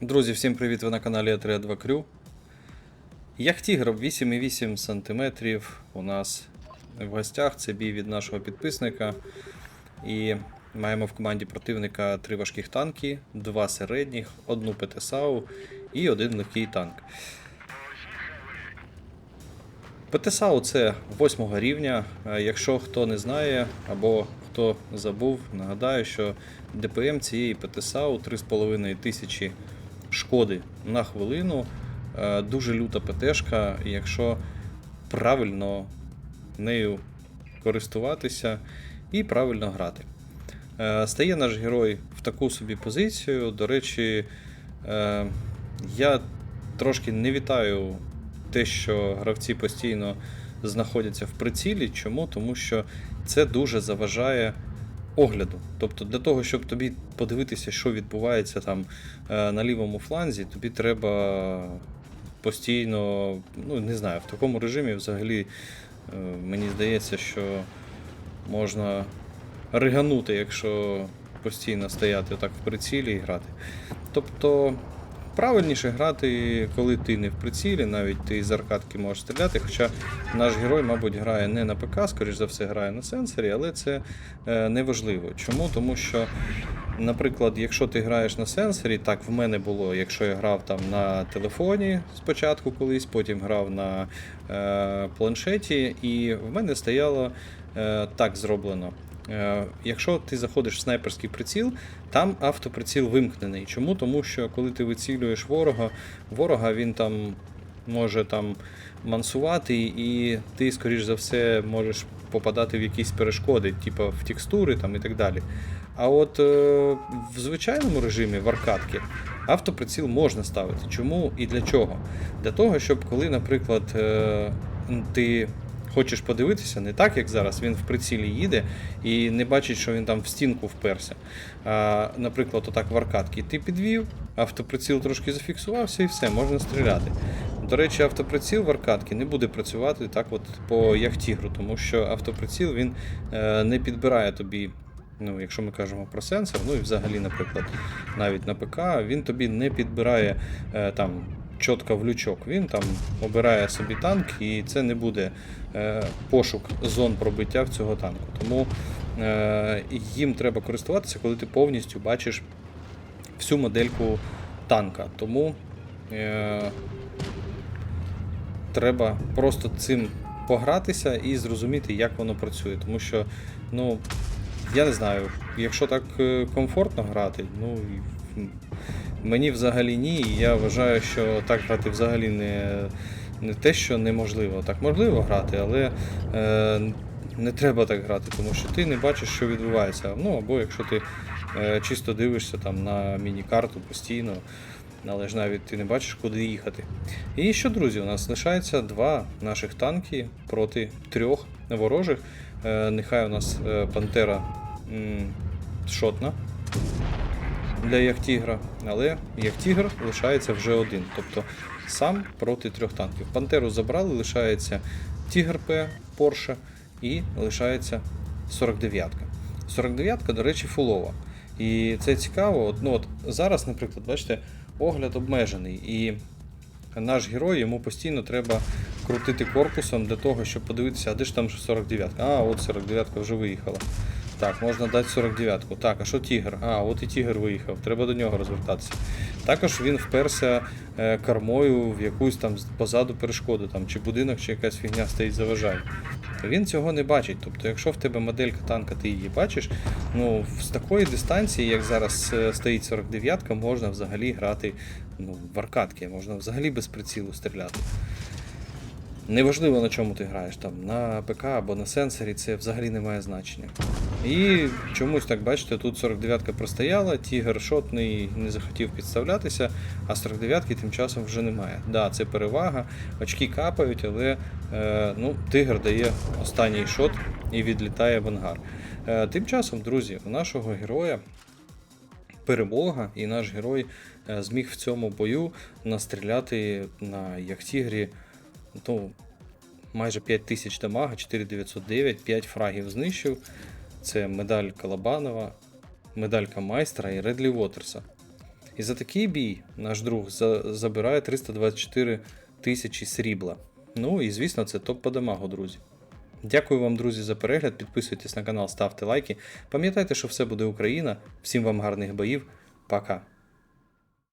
Друзі, всім привіт! Ви на каналі a 2 Crew. Яхтігр 8,8 см у нас в гостях. Це бій від нашого підписника. І маємо в команді противника три важких танки, два середніх, одну ПТСАУ і один легкий танк. ПТСАУ це 8 рівня. Е, Якщо хто не знає або хто забув, нагадаю, що ДПМ цієї ПТСАУ 3,5 тисячі шкоди на хвилину. Е, Дуже люта ПТшка, якщо правильно нею користуватися і правильно грати. Е, Стає наш герой в таку собі позицію. До речі, е, я трошки не вітаю те, що гравці постійно знаходяться в прицілі. Чому? Тому що це дуже заважає огляду. Тобто, для того, щоб тобі подивитися, що відбувається там е, на лівому фланзі, тобі треба постійно, ну не знаю, в такому режимі взагалі е, мені здається, що можна риганути, якщо постійно стояти так в прицілі і грати. Тобто правильніше грати, коли ти не в прицілі, навіть ти з аркадки можеш стріляти. Хоча наш герой, мабуть, грає не на ПК, скоріш за все, грає на сенсорі, але це е, не важливо. Чому? Тому що, наприклад, якщо ти граєш на сенсорі, так в мене було, якщо я грав там на телефоні спочатку колись, потім грав на е, планшеті, і в мене стояло е, так зроблено. Е, Якщо ти заходиш в снайперський приціл, там автоприціл вимкнений. Чому? Тому що коли ти вицілюєш ворога, ворога він там може там мансувати, і ти, скоріш за все, можеш попадати в якісь перешкоди, типу в текстури там, і так далі. А от е, в звичайному режимі, в автоприціл можна ставити. Чому і для чого? Для того, щоб коли, наприклад, е, ти хочеш подивитися, не так, як зараз, він в прицілі їде і не бачить, що він там в стінку вперся. А, наприклад, отак в аркадки ти підвів, автоприціл трошки зафіксувався і все, можна стріляти. До речі, автоприціл в аркадки не буде працювати так от по яхтігру, тому що автоприціл він е, не підбирає тобі. Ну, якщо ми кажемо про сенсор, ну і взагалі, наприклад, навіть на ПК, він тобі не підбирає е, там чітко в лючок. Він там обирає собі танк, і це не буде е, пошук зон пробиття в цього танку. Тому е, їм треба користуватися, коли ти повністю бачиш всю модельку танка. Тому е, треба просто цим погратися і зрозуміти, як воно працює. Тому що, ну, я не знаю, якщо так е, комфортно грати, ну мені взагалі ні. І я вважаю, що так грати взагалі не, не те, що неможливо. Так можливо грати, але е, не треба так грати, тому що ти не бачиш, що відбувається. Ну або якщо ти е, чисто дивишся там на міні-карту постійно. Але ж навіть ти не бачиш, куди їхати. І що, друзі, у нас лишається два наших танки проти трьох ворожих. Е, нехай у нас е, Пантера м, шотна для Яхтігра, але Яхтігр лишається вже один. Тобто сам проти трьох танків. Пантеру забрали, лишається Тігр П Порше і лишається 49-ка. 49-ка, до речі, фулова. І це цікаво. От, ну, от зараз, наприклад, бачите, огляд обмежений. І наш герой йому постійно треба крутити корпусом для того, щоб подивитися, а де ж там 49-ка? А, от 49-ка вже виїхала. Так, можна дати 49-ку. Так, а що тігр? А, от і тігр виїхав, треба до нього розвертатися. Також він вперся е, кормою в якусь там позаду перешкоду, там, чи будинок, чи якась фігня стоїть заважає. Він цього не бачить. Тобто, якщо в тебе моделька танка, ти її бачиш, ну з такої дистанції, як зараз е, стоїть 49-ка, можна взагалі грати ну, в аркадки, можна взагалі без прицілу стріляти. Неважливо на чому ти граєш, там на ПК або на сенсорі, це взагалі не має значення. І чомусь так бачите, тут 49-ка простояла, тігр шотний не захотів підставлятися, а 49-ки тим часом вже немає. Да, це перевага, очки капають, але е, ну, тигр дає останній шот і відлітає в ангар. Е, тим часом, друзі, у нашого героя перемога, і наш герой е, зміг в цьому бою настріляти на Яхтігрі ну, майже 5 тисяч дамага, 4909, 5 фрагів знищив. Це медаль Калабанова, медалька майстра і Редлі Уотерса. І за такий бій наш друг за- забирає 324 тисячі срібла. Ну і звісно, це топ по дамагу, друзі. Дякую вам, друзі, за перегляд. Підписуйтесь на канал, ставте лайки. Пам'ятайте, що все буде Україна. Всім вам гарних боїв. Пока.